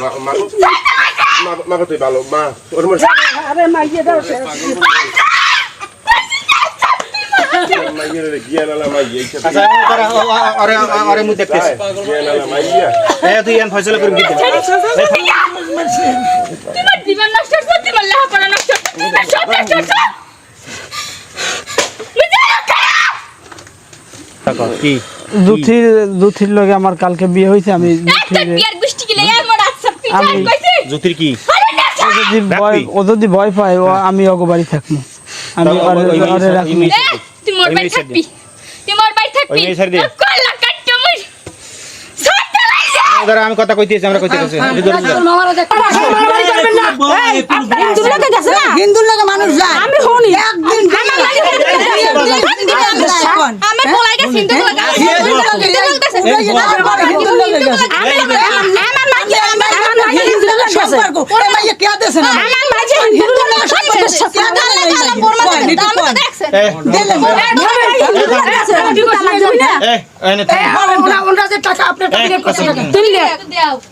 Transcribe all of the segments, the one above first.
মা মা মা মা কতই ভালো মা ওর মধ্যে আরে দাও মাইয়ের গিয়া নালা মাইয়ে এই আচ্ছা ওরা ওরে ওরে মুই দেখতেছি গিয়া নালা মাইয়া এ তুই এন ফয়সালা করে দিতে তোমার জীবন নষ্ট করছ তোমার লেখাপড়া নষ্ট করছ তোমার সব নষ্ট করছ কি জুথির জুথির লগে আমার কালকে বিয়ে হয়েছে আমি জুথির আমি- কি? যদি ভয় ও যদি ভয় পায় ও আমি অগো বাড়ি থাকব। আমি রাখব। তুই মোর বাড়ি থাকবি? তুই মোর বাড়ি থাকবি? ওই মেয়ে দে। কল্লা কাটতে মুই সাথে আমি কথা কইতেছি আমরা কইতেছি গেছে না হিন্দুর লোকে মানুষ যায় আমি শুনি একদিন আমার বাড়ি থেকে গেছে। আমার পোলাই গেছে হিন্দু লোক গেছে হিন্দু লোক গেছে আমার বাড়ি হিন্দু লোক গেছে আমার মাঝে আমার মাঝে হিন্দু লোক গেছে সম্পর্ক এই মাইয়া কে দেছে না আমার মাঝে হিন্দু লোক গেছে কে দালে দালে বর্মা দালে দালে দেখছেন দিলে এ এনে থাম। ওনারা যে টাকা আপনার টাকা দিয়ে কত টাকা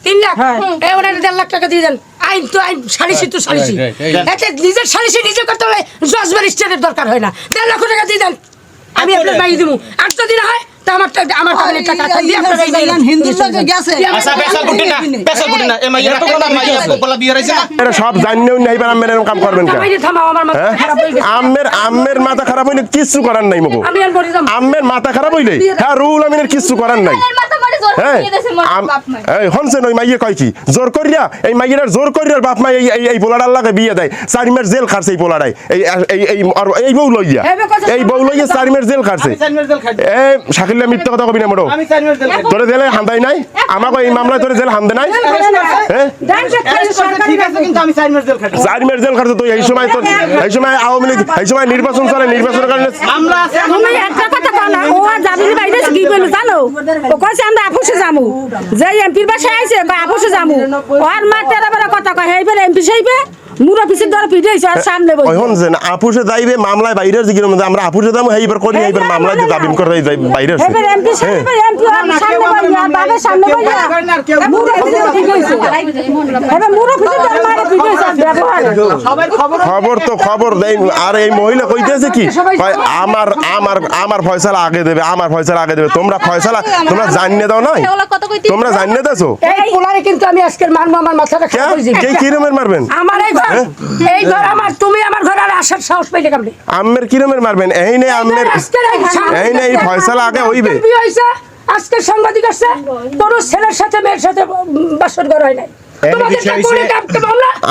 তিন লাখ দেড় লাখ টাকা দিয়ে দেন আইন তো আইন তো এতে নিজের সালিসি নিজে করতে হলে জজ দরকার হয় না দেড় লক্ষ টাকা দিয়ে দেন আমি আপনার বাড়ি দিব আর যদি না হয় আমার আমার কাছে টাকা আছে দিয়ে আপনার বাড়ি দিয়ে লোকে গেছে। আচ্ছা পেশাল কুটি না পেশাল কুটি না। এ মাইয়া তো কোন মাইয়া পোলা বিয়ে হইছে না? এরা সব জানিয়েও নাই পার আমের কাম করবেন কেন? বাইরে থামাও আমার মাথা খারাপ গেছে। আমের আমের মাথা খারাপ হইলে কিচ্ছু করার নাই মগো। আমি আর বলি যাব। আমের মাথা খারাপ হইলে? হ্যাঁ রুল আমিনের কিচ্ছু করার নাই। হনসেন ওই মাইয়ে কয় কি? জোর করিয়া এই মাইয়ের জোর করিয়া বাপ মা এই এই- এই পোলাডার লাগে বিয়ে দেয়। জেল খাটছে এই পোলাডাই এই এই এই এই বউ লইয়া। এই বেকছে এই বউ লইয়া চারিমের জেল খাটছে। এ শাকিল্লা মিথ্যা কথা কবি না মোটো আমি চার মিনিট দেল তোরে জেলে হান্দাই নাই? আমাকে এই মামলায় তোরে জেল হান্দে নাই? হ্যাঁ ঠিক আছে কিন্তু আমি চার মিনিট দেল খাটি চারিমের জেল খাটছে তুই এই সময় তোর এই সময় আওয়ামী লীগ এই সময় নির্বাচন চলে নির্বাচনের কারণে একটা কথা ও বাইরে কি ও আমরা আপুসে যামু। যে এমপির বাসায় আইছে বা আপুসে যামু। ওর মা তেরা বেলা কথা কয় হেইবে এমপি সেইবে মুরো পিছে ধরে পিটাইছে আর সামনে বই ওই হনছেন আপুসে যাইবে মামলায় মধ্যে আমরা আপুসে যাব এইবার করি এইবার মামলায় যে দাবিন করে যাই বাইরে আছে হেইবে এমপি সেইবে এমপি সামনে বই আর সামনে বই মুরো পিছে পিটাইছে হেইবে মুরো পিছে ধরে মারে পিটাইছে সবাই খবর খবর তো খবর দেয় আর এই মহিলা কইতেছে কি আমার আমার আমার ফয়সালা আগে দেবে আমার ফয়সালা আগে দেবে। তোমরা ফয়সালা তোমরা জানিয়ে দাও কইতি তোমরা জানিয়ে এই পোলারে কিন্তু আমি আজকের মারবো আমার মাথাটা কে? খারাপ হয়ে যাবে। কে কিরমের মারবেন? আমার এই এই ঘর আমার তুমি আমার ঘর আর আসার সাহস পাইলে কেমনে আমের কিরমের মারবেন এই নে আমের এই নে এই ফয়সালা আগে হইবে হইছে, আজকে সাংবাদিক আসছে তোর ছেলের সাথে মেয়ের সাথে বাসর ঘর হয় নাই?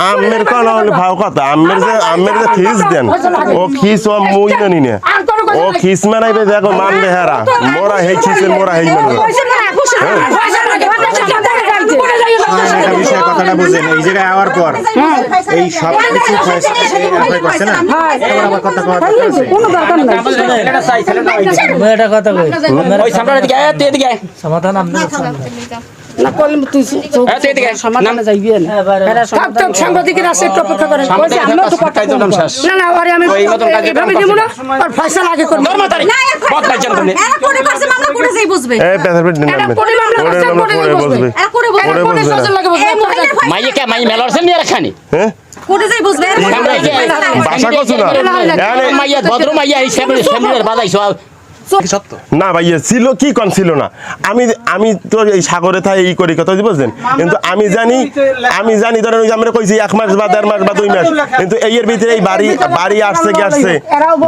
আমের কোন ভাও কথা আমের যে আমের যে খিস দেন ও খিস ও মুই জানি না আর কোনো কথা ও খিস মানাইবে দেখো মানবে হেরা মোরা হেই খিসের মোরা হেই মানবে কথাটা বুঝেন এই জায়গায় আওয়ার পর। এই সব কিছু অ্যাপ্লাই করছে না? এবার আবার কথা কওয়ার আছে। কোনো দরকার নাই। এটা কথা কই? ওই সামনের দিকে আয়, তুই এদিকে সমাধান আপনার না করলে তুই হ্যাঁ। সমাধানে যাইবি না। থাক, সাংবাদিকের আছে একটু অপেক্ষা করেন। বলছি, আমিও তো কথা কাজ শেষ। না, না, ওরে আমি ওই মতন কাজ এভাবে দিব না, ওর ফয়সালা আগে করব। ধর্ম তারিখ। বদ পাইছেন তুমি। এই পেছার পেট এটা আনবে করে মামলা করছে, করে বসবে। বসবে। বসবে? লাগে বসবে। মাইয়ে কে মাই রাখানি হ্যাঁ? সামনে এই যে- ভাষা কছো না। মাইয়া ভদ্র মাইয়া এই সামনে বাজাইছো না ভাইয়া ছিল কি কন ছিল না আমি আমি তো এই সাগরে থাই এই করি কথা বুঝলেন কিন্তু আমি জানি আমি জানি ধরেন ওই আমরা কইছি এক মাস বা দেড় মাস বা দুই মাস কিন্তু এই এর ভিতরে এই বাড়ি বাড়ি আসছে গেছে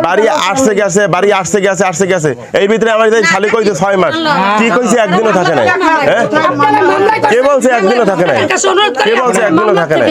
বাড়ি আসছে গেছে বাড়ি আসছে গেছে আসছে গেছে এই ভিতরে আমার শালি কইছে ছয় মাস কি কইছে একদিনও থাকে নাই হ্যাঁ কে বলছে একদিনও থাকে নাই কে বলছে একদিনও থাকে নাই